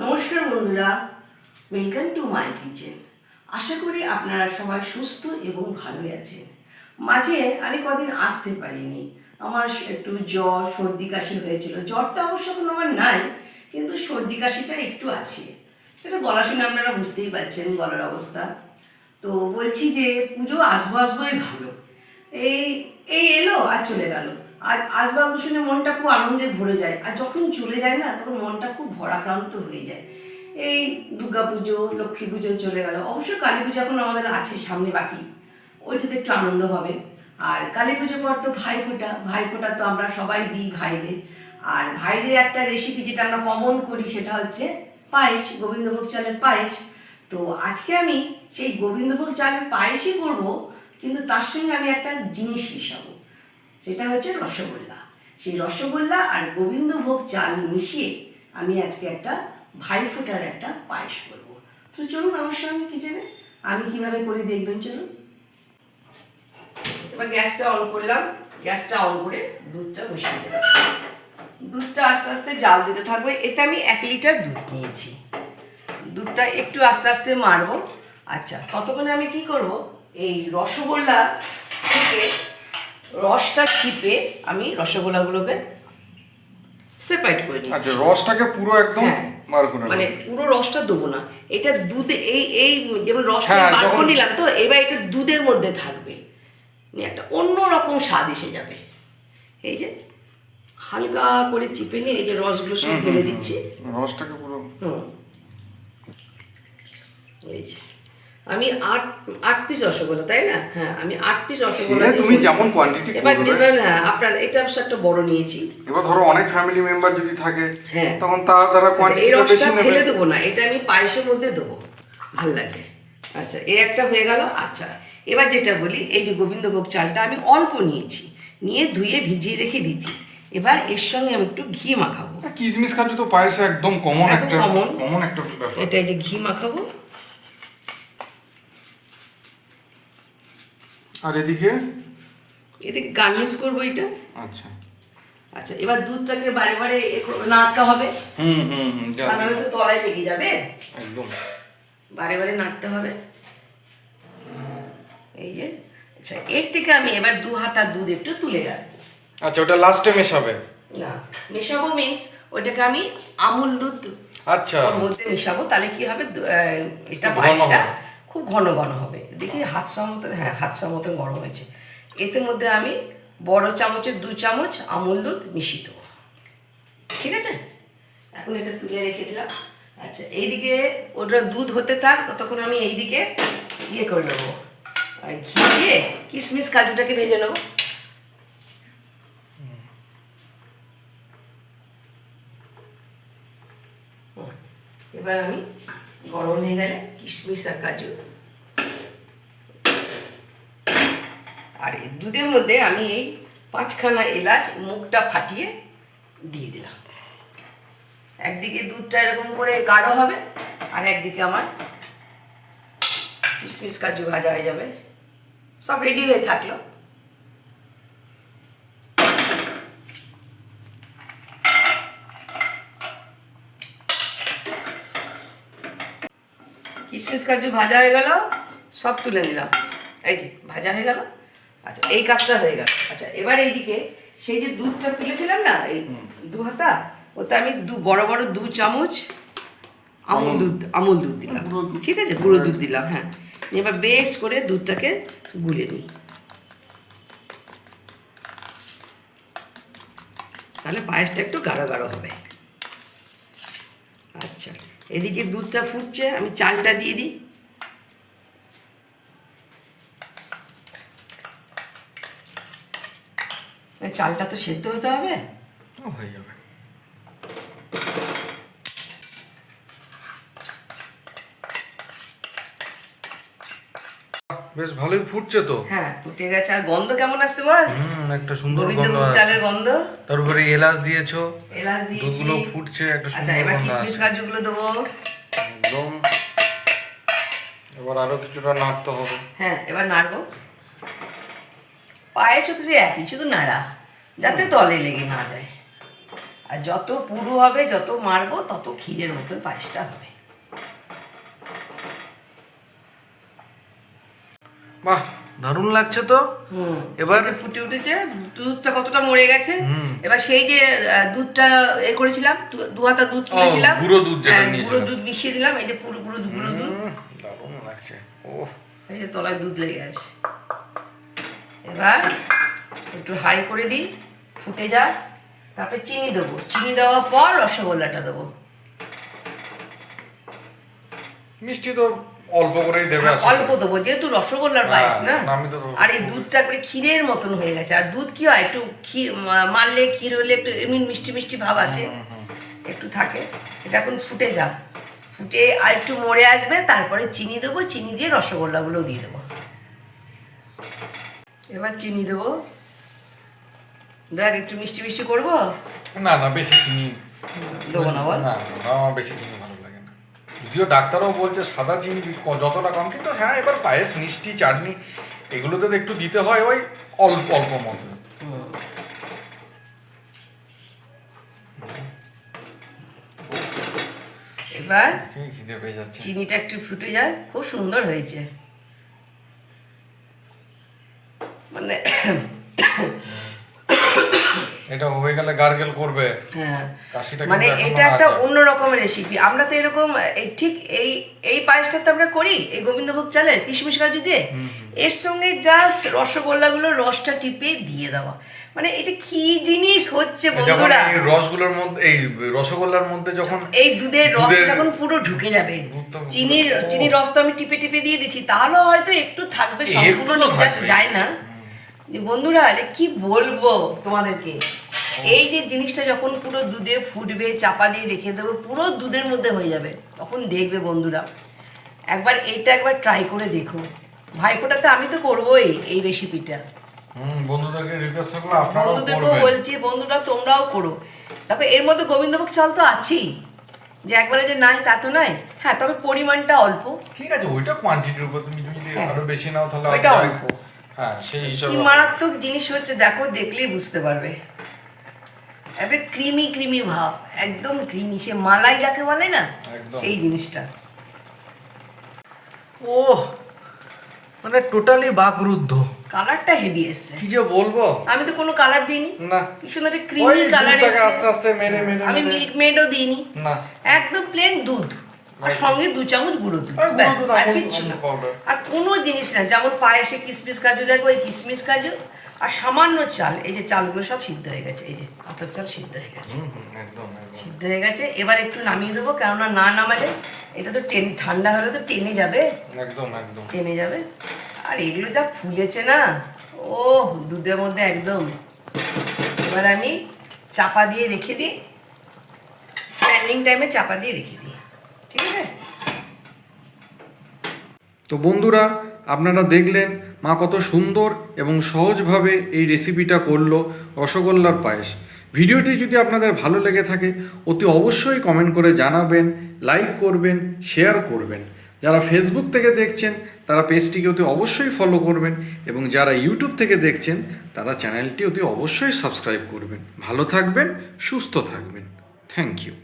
নমস্কার বন্ধুরা welcome to my kitchen আশা করি আপনারা সবাই সুস্থ এবং ভালোই আছেন। মাঝে আমি কদিন আসতে পারিনি। আমার একটু জ্বর, সর্দি কাশি হয়েছিল। জ্বরটা অবশ্য এখন আমার নাই, কিন্তু সর্দি কাশিটা একটু আছে। সেটা গলা শুনে আপনারা বুঝতেই পারছেন, গলার অবস্থা। তো বলছি যে পুজো আসব, আসবোই ভালো। এই এই এলো আর চলে গেল। আর আসবাব শুনে মনটা খুব আনন্দে ভরে যায়। আর যখন চলে যায় না, তখন মনটা খুব ভরাক্রান্ত হয়ে যায়। এই দুর্গা পুজো লক্ষ্মী পুজো চলে গেল। অবশ্য কালী পুজো এখন আমাদের আছে, সামনে বাকি। ওইটাতে একটু আনন্দ হবে। আর কালী পুজো পর তো ভাই ফোঁটা। ভাই ফোঁটা তো আমরা সবাই দিই ভাইদের। আর ভাইদের একটা রেসিপি যেটা আমরা কমন করি, সেটা হচ্ছে পায়েস, গোবিন্দভোগ চালের পায়েস। তো আজকে আমি সেই গোবিন্দভোগ চালের পায়েসই করব, কিন্তু তার সঙ্গে আমি একটা জিনিস মিশাবো। সেটা হচ্ছে রসগোল্লা। সেই রসগোল্লা আর গোবিন্দভোগ চাল মিশিয়ে আমি আজকে একটা ভাইফোঁটার একটা পায়েস করব। তো চলুন আমার সঙ্গে কিচেনে আমি কীভাবে করে দেখবেন চলুন। এবার গ্যাসটা অন করলাম। গ্যাসটা অন করে দুধটা বসিয়ে দিলাম। দুধটা আস্তে আস্তে জাল দিতে থাকবে। এতে আমি এক লিটার দুধ নিয়েছি। দুধটা একটু আস্তে আস্তে মারবো। আচ্ছা ততক্ষণে আমি কি করব? এই রসগোল্লা থেকে রসটা চিপে আমি রসগোল্লাগুলোকে সেপারেট করে নিচ্ছি আচ্ছা রসটাকে পুরো একদম হ্যাঁ। মানে পুরো রসটা দেবো না। এটা দুধে এই এই যেমন রসটা হ্যাঁ, বার করে নিলাম তো এবার এটা দুধের মধ্যে থাকবে। নিয়ে একটা অন্য রকম স্বাদ এসে যাবে। এই যে হালকা করে চিপে নিয়ে এই যে রসগুলো সব ফেলে দিচ্ছি। রসটাকে পুরো হুম। এই যে। আমি আট আট পিস রসগোল্লা তাই না? হ্যাঁ আমি আট পিস রসগোল্লা তুমি যেমন কোয়ান্টিটি এবার যেমন হ্যাঁ আপনার এটা অবশ্য একটা বড় নিয়েছি। এবার ধরো অনেক ফ্যামিলি মেম্বার যদি থাকে হ্যাঁ। তখন তারা তারা আচ্ছা, এই রসটা ফেলে দেবো না এটা আমি পায়েসের মধ্যে দেবো। ভালো লাগে। আচ্ছা এই একটা হয়ে গেল আচ্ছা। এবার যেটা বলি এই যে গোবিন্দভোগ চালটা আমি অল্প নিয়েছি নিয়ে ধুয়ে ভিজিয়ে রেখে দিচ্ছি এবার এর সঙ্গে আমি একটু ঘি মাখাবো। কিশমিশ কাজু তো পায়েসে একদম কমন একটা। কমন একটা ব্যাপার। এটা এই যে ঘি মাখাবো। আর এদিকে? এদিকে গার্নিশ করব এটা। আচ্ছা। আচ্ছা এবার দুধটাকে বারে বারে নাড়তে হবে? হুম হুম হুম যা, তা তলায় লেগে যাবে? একদম। বারে বারে নাড়তে হবে। এই যে আচ্ছা এর থেকে আমি এবার দু হাতা দুধ একটু তুলে রাখব। আচ্ছা ওটা লাস্টে মেশাবে? না মেশাবো মিন্স ওটাকে আমি আমুল দুধ আচ্ছা। ওর মধ্যে মেশাবো তাহলে কি হবে? এটা হবে। খুব ঘন ঘন হবে। দেখি হাত মতন হ্যাঁ হাত মতন গরম হয়েছে। এতে মধ্যে আমি বড় চামচের দু চামচ আমুল দুধ মিশিয়ে দেবো। ঠিক আছে? এখন এটা তুলে রেখে দিলাম। আচ্ছা এইদিকে ওটা দুধ হতে থাক, ততক্ষণ আমি এইদিকে ইয়ে করে নেব। ঘি দিয়ে কিশমিশ কাজুটাকে ভেজে নেব। এবার আমি গরম হয়ে গেলে কিশমিশ আর কাজু। আর এই দুধের মধ্যে আমি এই পাঁচখানা এলাচ মুখটা ফাটিয়ে দিয়ে দিলাম। একদিকে দুধটা এরকম করে গাঢ় হবে আর একদিকে আমার কিশমিশ কাজু ভাজা হয়ে যাবে। সব রেডি হয়ে থাকল। কিশমিশ কাজু ভাজা হয়ে গেল সব তুলে নিলাম। এই যে ভাজা হয়ে গেল। আচ্ছা এই কাজটা হয়ে গেল। আচ্ছা এবার এইদিকে সেই যে দুধটা তুলেছিলাম না এই দু হাতা ওতে আমি দু বড় বড় দু চামচ আমুল দুধ আমুল দুধ দিলাম। ঠিক আছে? গুঁড়ো দুধ দিলাম হ্যাঁ। এবার বেশ করে দুধটাকে গুলে নিই। তাহলে পায়েসটা একটু গাঢ় গাঢ় হবে। আচ্ছা। এদিকে দুধটা ফুটছে আমি চালটা দিয়ে দিই। চালটা তো সেদ্ধ হতে হবে? হয়ে যাবে। বেশ ভালোই ফুটছে তো। হ্যাঁ ফুটে গেছে। আর গন্ধ কেমন আসছে বল? হুম একটা সুন্দর গন্ধ। চালের গন্ধ। তারপরে এলাচ দিয়েছ। এলাচ দিয়েছি। দুধগুলো ফুটছে একটা সুন্দর আচ্ছা এবার কিশমিশ কাজুগুলো দেবো। একদম। এবার আরও কিছুটা নাড়তে হবে। হ্যাঁ এবার নাড়বো। পায়েস হতে সে একই শুধু নাড়া যাতে তলে লেগে না যায়। আর যত পুরু হবে যত মারবো তত ক্ষীরের মতন পায়েসটা হবে। বাহ দারুণ লাগছে তো। এবার? ফুটে উঠেছে দুধটা কতটা মরে গেছে। এবার সেই যে দুধটা এ করেছিলাম দু- হাতা দুধ তুলেছিলাম। গুঁড়ো দুধ হ্যাঁ। গুঁড়ো দুধ মিশিয়ে দিলাম এই যে পুরো পুরো গুঁড়ো দুধ। দারুণ লাগছে। ও এই যে তলায় দুধ লেগে আছে। এবার একটু হাই করে দিই ফুটে যাক। তারপরে চিনি দেবো। চিনি দেওয়ার পর রসগোল্লাটা দেবো। মিষ্টি তো অল্প করেই দেবে অল্প দেবো যেহেতু রসগোল্লার হ্যাঁ, পায়েস না। আর এই দুধটা একবারে ক্ষীরের মতন হয়ে গেছে। আর দুধ কি হয় একটু ক্ষীর মারলে ক্ষীর হলে একটু এমনি মিষ্টি মিষ্টি ভাব আসে। একটু থাকে। এটা এখন ফুটে যাক। ফুটে আর একটু মরে আসবে তারপরে চিনি দেবো চিনি দিয়ে রসগোল্লাগুলো দিয়ে দেবো। এবার চিনি দেবো। দেখ একটু মিষ্টি মিষ্টি করব? না না বেশি চিনি দেবো না বল। না বেশি চিনি যদিও ডাক্তারও বলছে সাদা চিনি যতটা কম কিন্তু হ্যাঁ এবার পায়েস মিষ্টি চাটনি এগুলোতে তো একটু দিতে হয় ওই অল্প অল্প মতো। এবার চিনিটা একটু ফুটে যায় খুব সুন্দর হয়েছে। মানে এটা হয়ে গেলে গার্গেল করবে। হ্যাঁ। মানে এটা একটা অন্য রকমের রেসিপি আমরা তো এরকম ঠিক এই এই পায়েসটা তো আমরা করি এই গোবিন্দভোগ চালের কিশমিশ কাজু দিয়ে। এর সঙ্গে জাস্ট রসগোল্লাগুলো রসটা টিপে দিয়ে দেওয়া। মানে এটা কি জিনিস হচ্ছে বন্ধুরা? এই রসগুলোর মধ্যে এই রসগোল্লার মধ্যে যখন এই দুধের রস যখন পুরো ঢুকে যাবে। চিনির চিনির রস তো আমি টিপে টিপে দিয়ে দিচ্ছি। তাহলেও হয়তো একটু থাকবে সম্পূর্ণ নির্যাস যায় না। বন্ধুরা কি বলব তোমাদেরকে? এই যে জিনিসটা যখন পুরো দুধে ফুটবে চাপা দিয়ে রেখে দেবো পুরো দুধের মধ্যে হয়ে যাবে। তখন দেখবে বন্ধুরা একবার এইটা একবার ট্রাই করে দেখো। ভাইফোঁটাতে আমি তো করবোই এই রেসিপিটা বন্ধুদেরকে রিকোয়েস্ট থাকল আপনারাও বন্ধুদেরকেও বলছি বন্ধুরা তোমরাও করো। দেখো এর মধ্যে গোবিন্দভোগ চাল তো আছেই। যে একবারে যে নাই তা তো নাই। হ্যাঁ তবে পরিমাণটা অল্প। ঠিক আছে ওইটা কোয়ান্টিটির উপর তুমি যদি হ্যাঁ। আরও বেশি নাও তাহলে ওইটা অল্প। হ্যাঁ সেই কি হিসাবে মারাত্মক জিনিস হচ্ছে দেখো দেখলেই বুঝতে পারবে। একবারে ক্রিমি ক্রিমি ভাব একদম ক্রিমি সে মালাই যাকে বলে না সেই জিনিসটা। ও মানে টোটালি বাকরুদ্ধ। কালারটা হেভি এসছে। কি যে বলব? আমি তো কোনো কালার দিইনি। না। কি সুন্দর ক্রিমি কালার আস্তে আস্তে মেরে মেরে আমি মিল্ক মেডও দিইনি। না। একদম প্লেন দুধ। আর সঙ্গে দু চামচ গুঁড়ো দুধ। আর গুঁড়ো ব্যাস আর কিচ্ছু না। আর কোনো জিনিস না যেমন পায়েসে কিশমিশ কাজু লাগবে ওই কিশমিশ কাজু। আর সামান্য চাল এই যে চালগুলো সব সিদ্ধ হয়ে গেছে এই যে আতপ চাল সিদ্ধ হয়ে গেছে। একদম সিদ্ধ হয়ে গেছে এবার একটু নামিয়ে দেবো কেননা না নামালে এটা তো টেন ঠান্ডা হলে তো টেনে যাবে। একদম একদম। টেনে যাবে। আর এগুলো যা ফুলেছে না ও দুধের মধ্যে একদম। এবার আমি চাপা দিয়ে রেখে দিই স্ট্যান্ডিং টাইমে চাপা দিয়ে রেখে দিই ঠিক আছে? তো বন্ধুরা আপনারা দেখলেন মা কত সুন্দর এবং সহজভাবে এই রেসিপিটা করল রসগোল্লার পায়েস। ভিডিওটি যদি আপনাদের ভালো লেগে থাকে, অতি অবশ্যই কমেন্ট করে জানাবেন লাইক করবেন শেয়ার করবেন। যারা ফেসবুক থেকে দেখছেন, তারা পেজটিকে অতি অবশ্যই ফলো করবেন এবং যারা ইউটিউব থেকে দেখছেন, তারা চ্যানেলটি অতি অবশ্যই সাবস্ক্রাইব করবেন। ভালো থাকবেন, সুস্থ থাকবেন। Thank you